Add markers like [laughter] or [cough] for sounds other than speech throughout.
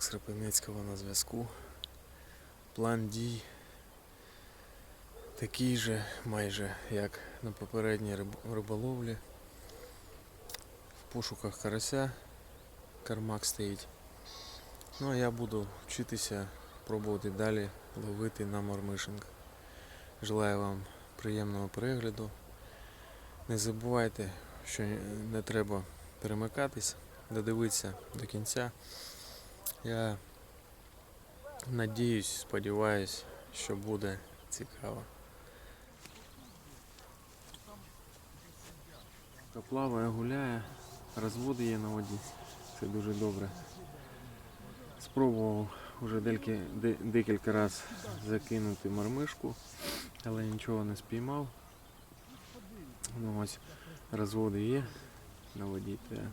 вас вітаю. Рибак з Кропивницького на зв'язку. План дій такий же майже, як на попередній риболовлі. В пошуках карася кармак стоїть. Ну а я буду вчитися пробувати далі ловити на мормишинг. Желаю вам приємного перегляду. Не забувайте, що не треба перемикатись, додивитися до кінця. Я надіюсь, сподіваюсь, що буде цікаво. Та плаває, гуляє, розводи є на воді. Це дуже добре. Спробував вже декілька, де- декілька разів закинути мармишку, але нічого не спіймав. Ну ось розводи є на воді, я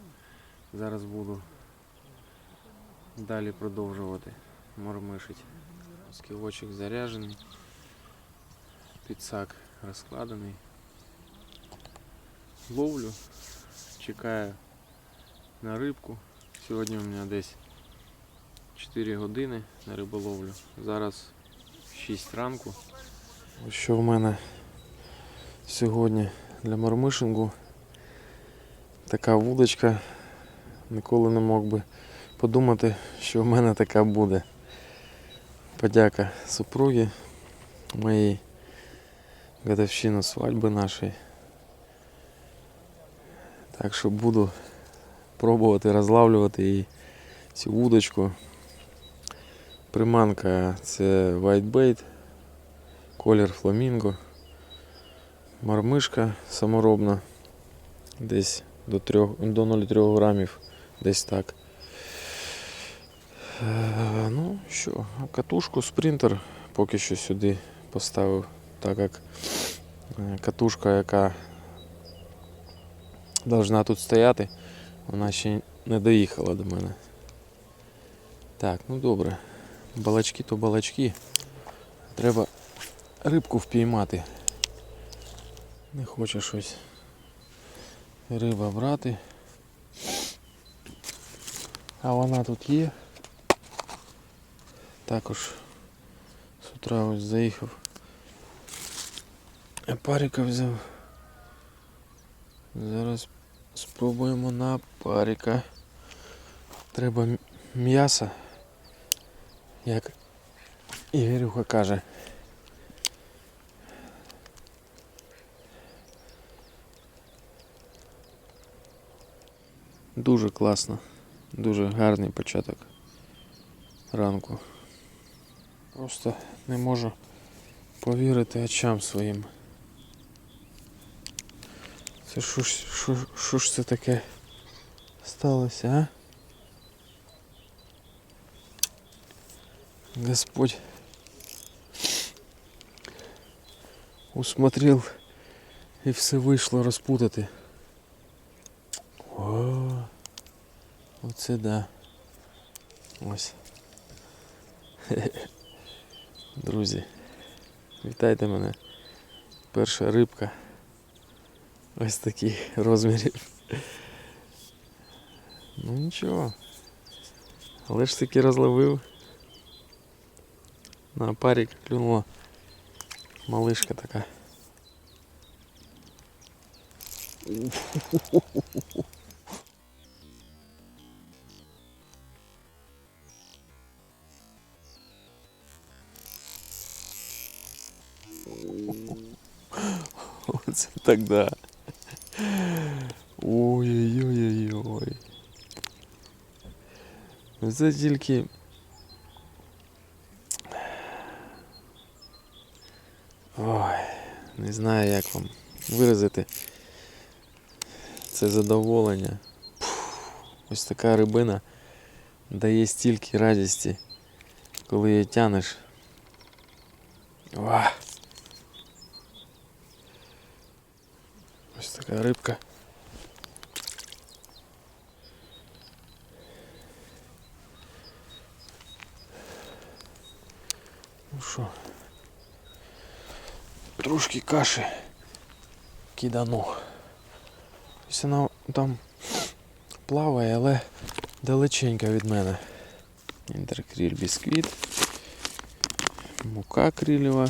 зараз буду далі продовжувати мормишить. Скілочок заряджений, підсак розкладений. Ловлю, чекаю на рибку. Сьогодні у мене десь 4 години на риболовлю. Зараз 6 ранку. Ось Що в мене сьогодні для мормишингу така вудочка. Ніколи не мог би подумати, що в мене така буде. Подяка супругі моїй годовщину свадьби нашої. Так що буду пробувати розлавлювати її цю вудочку. Приманка це whitebait, колір фламінго, мармишка саморобна, десь до, 3, до 0,3 грамів, десь так. Е, ну що, катушку спринтер поки що сюди поставив, так як е, катушка, яка должна тут стояти, вона ще не доїхала до мене. Так, ну добре. Балачки то балачки. Треба рибку впіймати. Не хоче щось риба брати. А вона тут є. Також з утра ось заїхав. Я парика взяв. Зараз спробуємо на парика. Треба м'яса. Як Ігорюха каже. Дуже класно. Дуже гарний початок ранку. Просто не можу повірити очам своїм. Це що ж, що, що ж це таке сталося, а? Господь усмотрел и все вийшло розпутати. О, оце да. Ось. [laughs] Друзі, вітайте мене. Перша рибка. Ось таких розмірів. Ну нічого. Але ж таки розловив. На парик клюнула малышка така. Оце так да. Ой-ой-ой-ой-ой. Це тільки Ой, не знаю як вам виразити це задоволення. Ось така рибина дає стільки радості, коли її тянеш. Ва. Ось така рибка. Ну що? трошки каші кидану. Ось вона там плаває, але далеченько від мене. Інтеркріль бісквіт, мука крилева,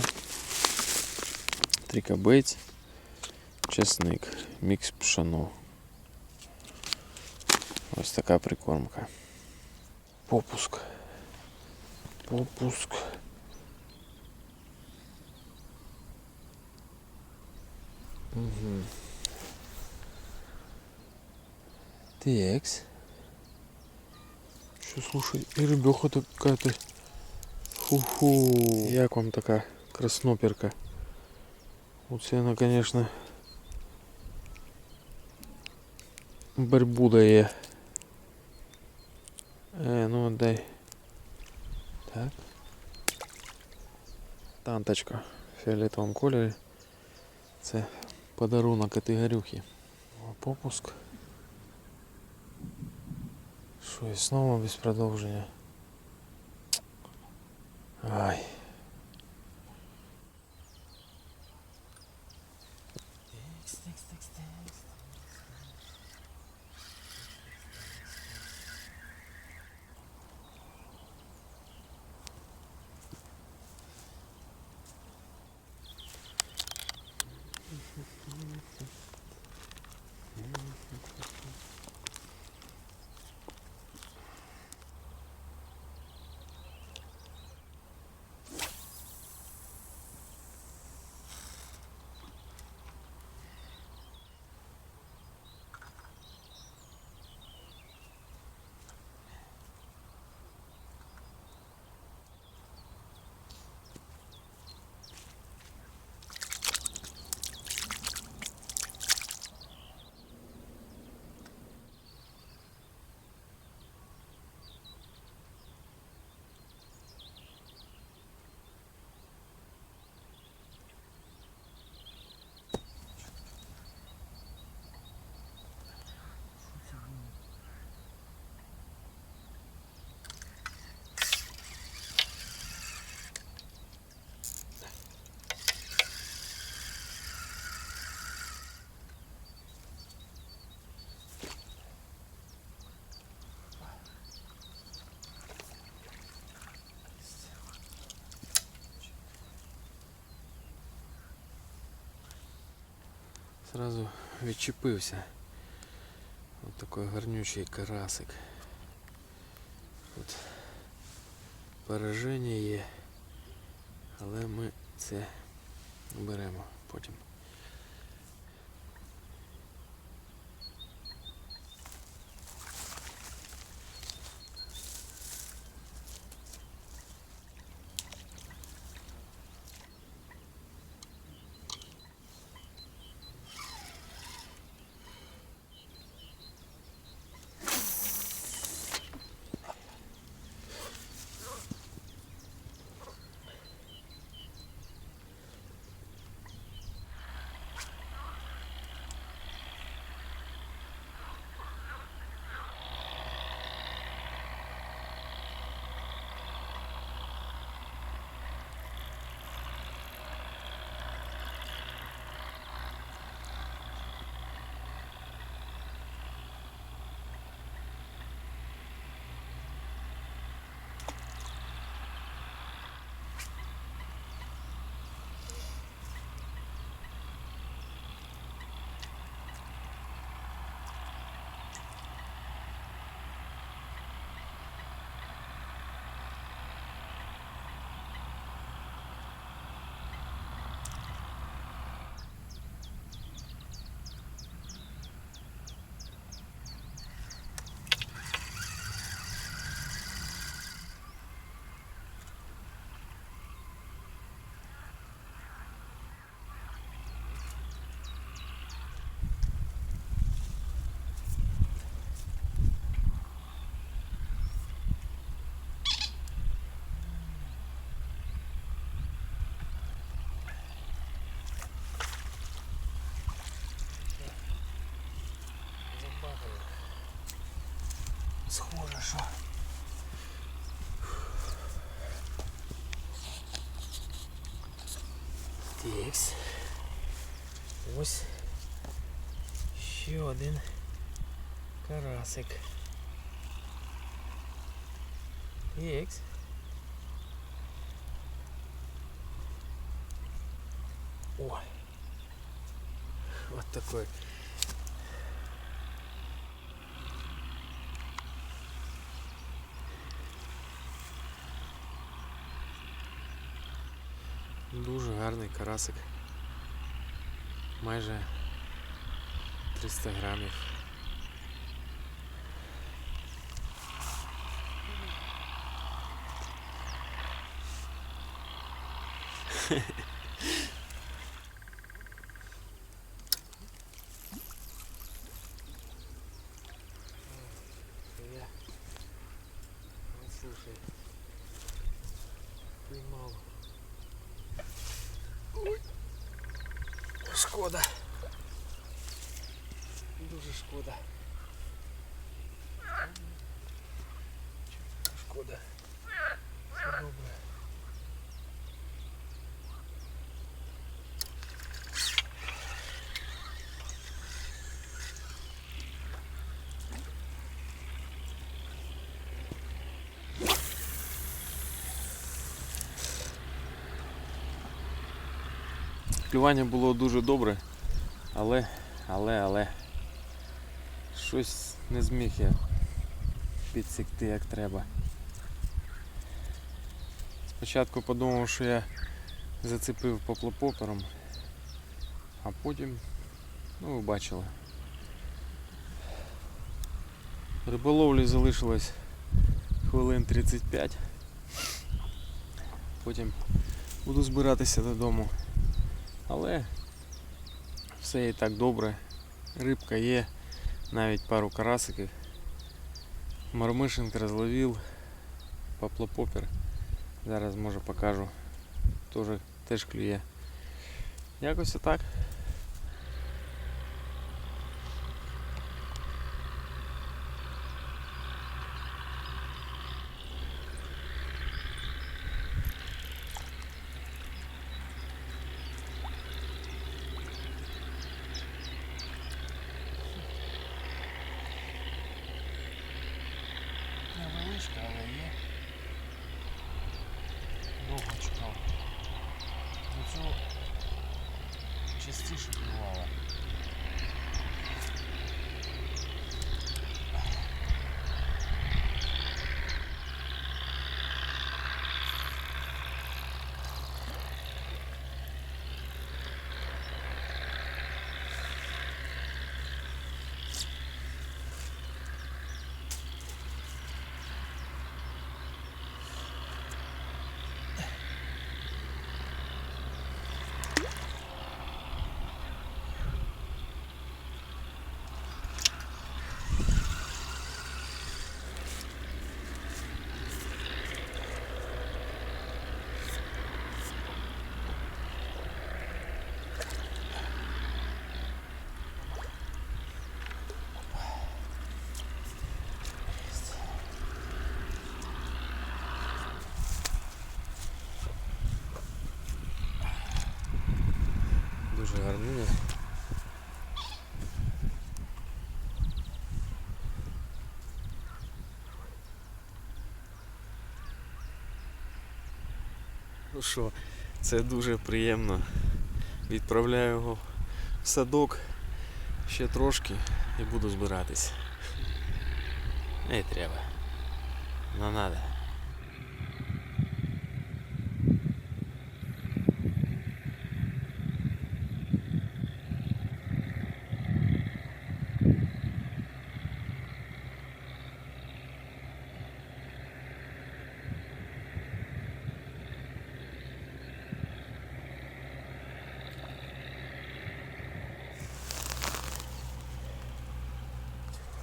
трикабець, чесник, мікс пшоно. Ось така прикормка. Попуск. Попуск. Угу. Текс. Що, слушай, і рибеха така-то. Ху-ху. Як вам така красноперка? Оце вона, конечно, Барбуда є. Е, ну дай. Так. Танточка в фіолетовому кольорі. Це подарунок від Ігорюхи. Попуск. Що, і знову без продовження. Ай. Сразу відчепився. Ось такий гарнючий карасик. Тут пораження є, але ми це беремо потім. Що. Текс. Ось ще один карасик. Ікс. Ой. Вот такой. Гарний карасик. Майже 300 грамів. Я, [laughs] Шкода. Дуже шкода. Шкода. Все добре. Клювання було дуже добре, але, але, але щось не зміг я підсікти як треба. Спочатку подумав, що я зацепив поплопопером, а потім, ну ви бачили. Риболовлі залишилось хвилин 35. Потім буду збиратися додому. Але все і так добре. Рибка є, навіть пару карасиків. Мармишинк розловив, поплопопер. Зараз може покажу. Тоже, теж клює. Якось отак. Дуже гарний. Ну що, це дуже приємно. Відправляю його в садок ще трошки і буду збиратись. Не треба. Не треба.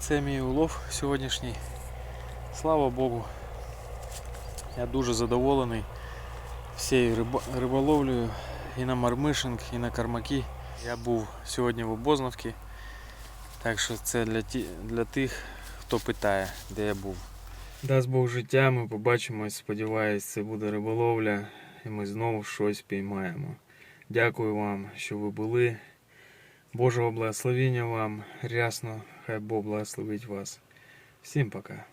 Це мій улов сьогоднішній. Слава Богу. Я дуже задоволений всією риболовлею і на мармишинг, і на кармаки. Я був сьогодні в Обознавці. Так що це для, ті, для тих, хто питає, де я був. Дасть Бог життя, ми побачимось. Сподіваюсь, це буде риболовля і ми знову щось піймаємо. Дякую вам, що ви були. Божого благословення вам. Рясно, хай Бог благословить вас. Всім пока.